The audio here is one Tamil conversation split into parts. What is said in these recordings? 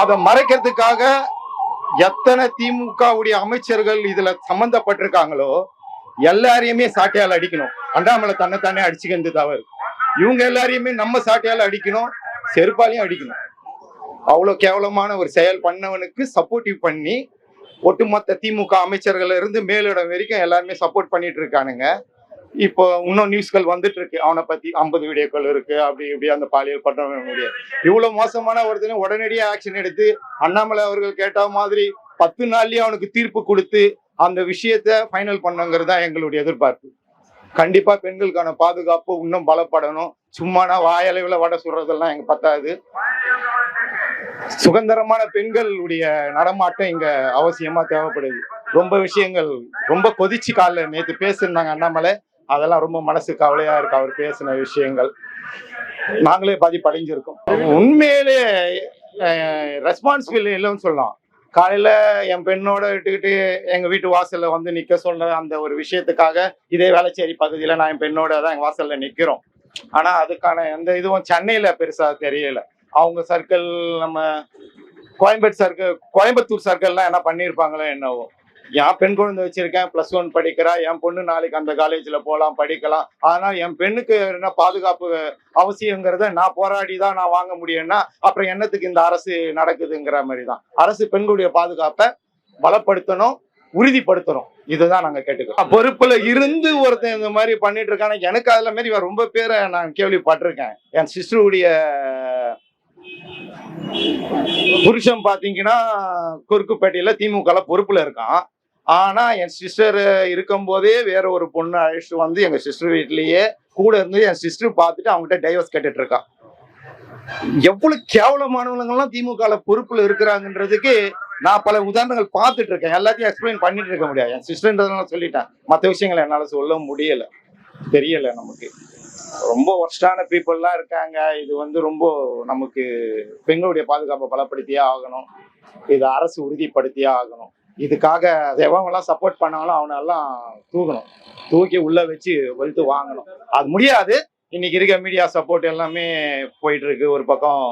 அதை மறைக்கிறதுக்காக எத்தனை திமுகவுடைய அமைச்சர்கள் இதுல சம்பந்தப்பட்டிருக்காங்களோ எல்லாரையுமே சாட்டையால் அடிக்கணும். அண்ணாமலை தன்னைத்தானே அடிச்சுக்கிறது தவறு இவங்க எல்லாரையுமே நம்ம சாட்டையால் அடிக்கணும் செருப்பாலையும் அடிக்கணும். அவ்வளவு கேவலமான ஒரு செயல் பண்ணவனுக்கு சப்போர்ட்டிவ் பண்ணி ஒட்டுமொத்த திமுக அமைச்சர்கள் இருந்து மேலிடம் வரைக்கும் எல்லாருமே சப்போர்ட் பண்ணிட்டு இருக்கானுங்க. இப்போ இன்னும் நியூஸ்கள் வந்துட்டு இருக்கு அவனை பத்தி ஐம்பது வீடியோக்கள் இருக்கு. அப்படி இப்படி அந்த பாலியல் பண்றவனுடைய இவ்வளவு மோசமான ஒருத்தனை உடனடியாக ஆக்ஷன் எடுத்து அண்ணாமலை அவர்கள் கேட்ட மாதிரி பத்து நாள்லயே அவனுக்கு தீர்ப்பு கொடுத்து அந்த விஷயத்த ஃபைனல் பண்ணுங்கிறது தான் எங்களுடைய எதிர்பார்ப்பு. கண்டிப்பா பெண்களுக்கான பாதுகாப்பு இன்னும் பலப்படணும். சும்மானா வாயளவில் வடை சுடுறதெல்லாம் எங்க பத்தாது. சுதந்திரமான பெண்களுடைய நடமாட்டம் இங்க அவசியமா தேவைப்படுது. ரொம்ப விஷயங்கள் ரொம்ப கொதிச்சு காலில் நேற்று பேசியிருந்தாங்க அண்ணாமலை. அதெல்லாம் ரொம்ப மனசு கவலையா இருக்கு அவர் பேசின விஷயங்கள். நாங்களே பதிப்படைஞ்சிருக்கோம் உண்மையிலே ரெஸ்பான்சிபிள் இல்லைன்னு சொல்லலாம். காலையில என் பெண்ணோட விட்டுக்கிட்டு எங்க வீட்டு வாசல்ல வந்து நிக்க சொல்ற அந்த ஒரு விஷயத்துக்காக இதே வேலைச்சேரி பகுதியில நான் என் பெண்ணோட தான் எங்க வாசல்ல நிக்கிறோம். ஆனா அதுக்கான எந்த இதுவும் சென்னையில பெருசா தெரியல. அவங்க சர்க்கிள் நம்ம கோயம்பேடு சர்க்கிள் கோயம்புத்தூர் சர்க்கிள்லாம் என்ன பண்ணியிருப்பாங்களோ என்னவோ. என் பெண் குழந்தை வச்சிருக்கேன் பிளஸ் ஒன் படிக்கிறா என் பொண்ணு நாளைக்கு அந்த காலேஜ்ல போகலாம் படிக்கலாம். ஆனால் என் பெண்ணுக்கு என்ன பாதுகாப்பு அவசியங்கிறத நான் போராடி தான் நான் வாங்க முடியும்னா அப்புறம் என்னத்துக்கு இந்த அரசு நடக்குதுங்கிற மாதிரி தான் அரசு பெண்களுடைய பாதுகாப்பை பலப்படுத்தணும் உறுதிப்படுத்தணும். இதுதான் நாங்க கேட்டுக்கிறோம். பொறுப்புல இருந்து ஒருத்தன் இந்த மாதிரி பண்ணிட்டு இருக்கான எனக்கு அதுல மாதிரி இவன் ரொம்ப பேரை நான் கேள்விப்பட்டிருக்கேன். என் சிஸ்டருடைய புருஷன் பாத்தீங்கன்னா குறுக்குப்பேட்டையில திமுக பொறுப்புல இருக்கான். ஆனா என் சிஸ்டர் இருக்கும் போதே வேற ஒரு பொண்ணு அழைச்சிட்டு வந்து எங்க சிஸ்டர் வீட்லயே கூட இருந்து என் சிஸ்டர் பார்த்துட்டு அவங்ககிட்ட டைவர்ஸ் கேட்டுட்டு இருக்கான் எவ்வளவு கேவலமானவங்கலாம் திமுக பொறுப்புல இருக்கிறாங்கன்றதுக்கு நான் பல உதாரணங்கள் பார்த்துட்டு இருக்கேன் எல்லாத்தையும் எக்ஸ்பிளைன் பண்ணிட்டு இருக்க முடியாது. என் சிஸ்டர்ன்றதெல்லாம் சொல்லிட்டேன். மற்ற விஷயங்களை என்னால சொல்ல முடியல. தெரியல நமக்கு. ரொம்ப ஒர்ஸ்டான பீப்புள்லாம் இருக்காங்க. இது வந்து ரொம்ப நமக்கு பெண்களுடைய பாதுகாப்பை பலப்படுத்தியே ஆகணும். இது அரசு உறுதிப்படுத்தியே ஆகணும். இதுக்காக எவங்கெல்லாம் சப்போர்ட் பண்ணாலும் அவனெல்லாம் தூக்கணும். தூக்கி உள்ள வச்சு வெளுத்து வாங்கணும். அது முடியாது. இன்னைக்கு இருக்க மீடியா சப்போர்ட் எல்லாமே போயிட்டு இருக்கு ஒரு பக்கம்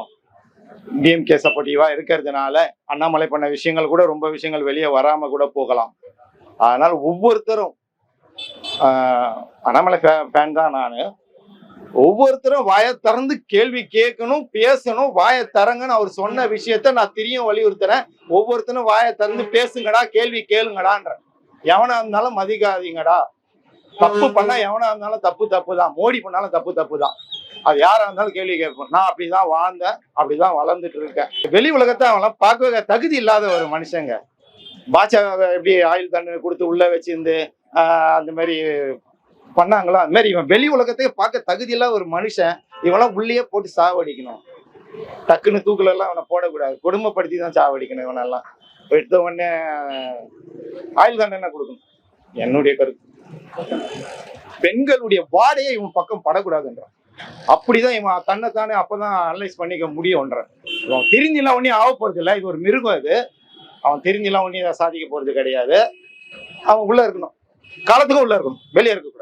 டிஎம்கே சப்போர்ட்டிவா இருக்கிறதுனால அண்ணாமலை பண்ண விஷயங்கள் கூட ரொம்ப விஷயங்கள் வெளியே வராம கூட போகலாம். அதனால ஒவ்வொருத்தரும் அண்ணாமலை ஃபேன் தான் நான். ஒவ்வொருத்தரும் வாயை திறந்து கேள்வி கேட்கணும் பேசணும் வாயை தரங்கன்னு அவர் சொன்ன விஷயத்த நான் திரியும் வலியுறுத்துறேன். ஒவ்வொருத்தரும் வாயை திறந்து பேசுங்கடா கேள்வி கேளுங்கடான்ற எவனா இருந்தாலும் மதிக்காதீங்கடா. தப்பு பண்ணா எவனா இருந்தாலும் தப்பு தப்பு தான் மோடி பண்ணாலும் தப்பு தப்பு தான் அது யாரா இருந்தாலும் கேள்வி கேட்போம். நான் அப்படிதான் வாழ்ந்தேன் அப்படிதான் வளர்ந்துட்டு இருக்கேன். வெளி உலகத்தை அவங்களாம் பார்க்க தகுதி இல்லாத ஒரு மனுஷங்க. பாஜக எப்படி ஆயுள் தண்டனை கொடுத்து உள்ள வச்சிருந்து அந்த மாதிரி பண்ணாங்களோ? அது மாதிரி இவன் வெளி உலகத்தை பார்க்க தகுதியெல்லாம் ஒரு மனுஷன் இவெல்லாம் உள்ளேயே போட்டு சாவடிக்கணும். டக்குன்னு தூக்குல எல்லாம் அவனை போடக்கூடாது. கொடுமைப்படுத்தி தான் சாவடிக்கணும் இவனெல்லாம். எடுத்த உடனே ஆயுள் தண்டனை கொடுக்கணும் என்னுடைய கருத்து. பெண்களுடைய வாடையை இவன் பக்கம் படக்கூடாதுன்றான். அப்படிதான் இவன் தன்னைத்தானே அப்பதான் அனலைஸ் பண்ணிக்க முடியும்ன்றான். இவன் தெரிஞ்செல்லாம் ஒன்றும் ஆக போறது இல்லை இது ஒரு மிருகம் இது அவன் தெரிஞ்செல்லாம் ஒன்றும் சாதிக்க போறது கிடையாது. அவன் உள்ள இருக்கணும். காலத்துக்கும் உள்ள இருக்கணும். வெளியே இருக்கக்கூடாது.